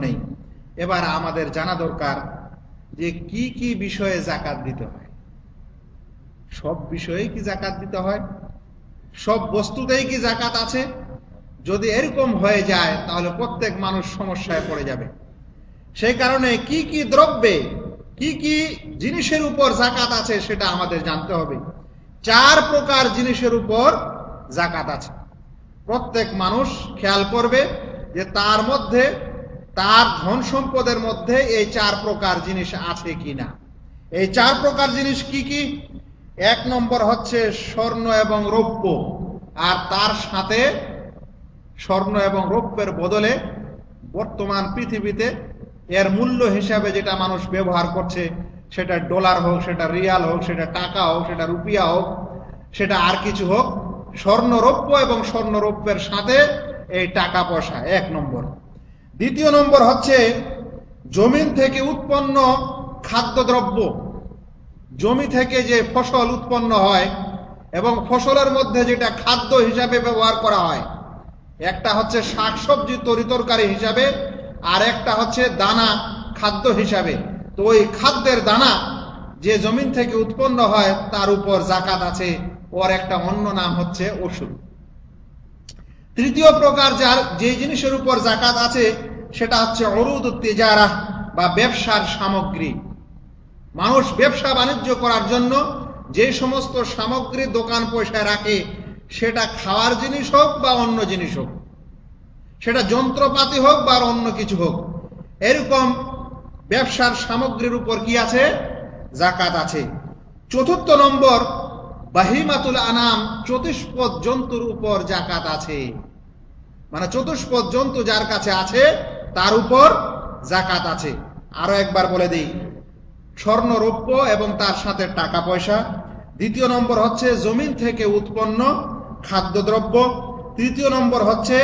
নেই। এবার আমাদের জানা দরকার যে কি কি বিষয়ে জাকাত দিতে হয়। সব বিষয়ে কি জাকাত দিতে হয়? সব বস্তুতেই কি জাকাত আছে? যদি এরকম হয়ে যায়, তাহলে প্রত্যেক মানুষ সমস্যায় পড়ে যাবে। সেই কারণে কি কি দ্রব্যে, কি কি জিনিসের উপর জাকাত আছে সেটা আমাদের জানতে হবে। চার প্রকার জিনিসের উপর জাকাত আছে। প্রত্যেক মানুষ খেয়াল করবে যে তার মধ্যে তার ধন সম্পদের মধ্যে এই চার প্রকার জিনিস আছে কিনা? এই চার প্রকার জিনিস কি কি? এক নম্বর হচ্ছে স্বর্ণ এবং রৌপ্য। আর তার সাথে স্বর্ণ এবং রৌপ্যের বদলে বর্তমান পৃথিবীতে এর মূল্য হিসাবে যেটা মানুষ ব্যবহার করছে, সেটা ডলার হোক, সেটা রিয়াল হোক, সেটা টাকা হোক, সেটা রুপিয়া হোক, সেটা আর কিছু হোক স্বর্ণরৌপ্য এবং স্বর্ণরৌপ্যের সাথে এই টাকা পয়সা। এক নম্বর। দ্বিতীয় নম্বর হচ্ছে জমিন থেকে উৎপন্ন খাদ্যদ্রব্য। জমি থেকে যে ফসল উৎপন্ন হয় এবং ফসলের মধ্যে যেটা খাদ্য হিসাবে ব্যবহার করা হয়, একটা হচ্ছে শাকসবজি তরি তরকারি হিসাবে, আর একটা হচ্ছে দানা খাদ্য হিসাবে। তো ওই খাদ্যের দানা যে জমিন থেকে উৎপন্ন হয়, তার উপর জাকাত আছে। ওর একটা অন্য নাম হচ্ছে ওষুধ। তৃতীয় প্রকার যার যে জিনিসের উপর জাকাত আছে, সেটা হচ্ছে অরুদ তেজারা বা ব্যবসার সামগ্রী। মানুষ ব্যবসা বাণিজ্য করার জন্য যে সমস্ত সামগ্রী দোকান পয়সায় রাখে, সেটা খাওয়ার জিনিস হোক বা অন্য জিনিস হোক। সেটা যন্ত্রপাতি হোক বা অন্য কিছু হোক। এরকম ব্যবসার সামগ্রীর উপর কি আছে? জাকাত আছে। চতুর্থ নম্বর বাহিমাতুল আনাম চতুষ্পদ জন্তুর উপর জাকাত আছে। মানে চতুষ্পদ জন্তু যার কাছে আছে, তার উপর জাকাত আছে। আরও একবার বলে দিই স্বর্ণ রৌপ্য এবং তার সাথে টাকা পয়সা দ্বিতীয় নম্বর হচ্ছে জমিন থেকে উৎপন্ন খাদ্যদ্রব্য। তৃতীয় নম্বর হচ্ছে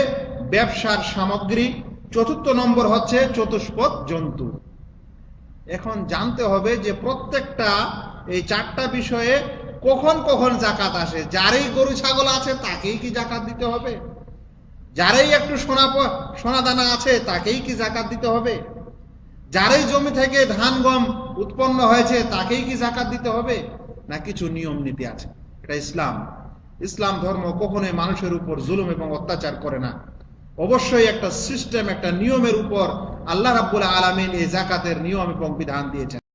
ব্যবসার সামগ্রী। চতুর্থ নম্বর হচ্ছে চতুষ্পদ জন্তু। এখন জানতে হবে যে প্রত্যেকটা এই চারটা বিষয়ে কখন কখন জাকাত আসে? যারই গরু ছাগল আছে, তাকেই কি জাকাত দিতে হবে? যারই একটু সোনা সোনা দানা আছে, তাকেই কি জাকাত দিতে হবে? যারই জমি থেকে ধান, গম উৎপন্ন হয়েছে, তাকেই কি জাকাত দিতে হবে? না কিছু নিয়ম নীতি আছে। এটা ইসলাম। ইসলাম ধর্ম কখনোই মানুষের উপর জুলুম এবং অত্যাচার করে না। অবশ্যই একটা সিস্টেম একটা নিয়মের উপর আল্লাহ রাব্বুল আলামিন এই জাকাতের নিয়ম এবং বিধান দিয়েছেন।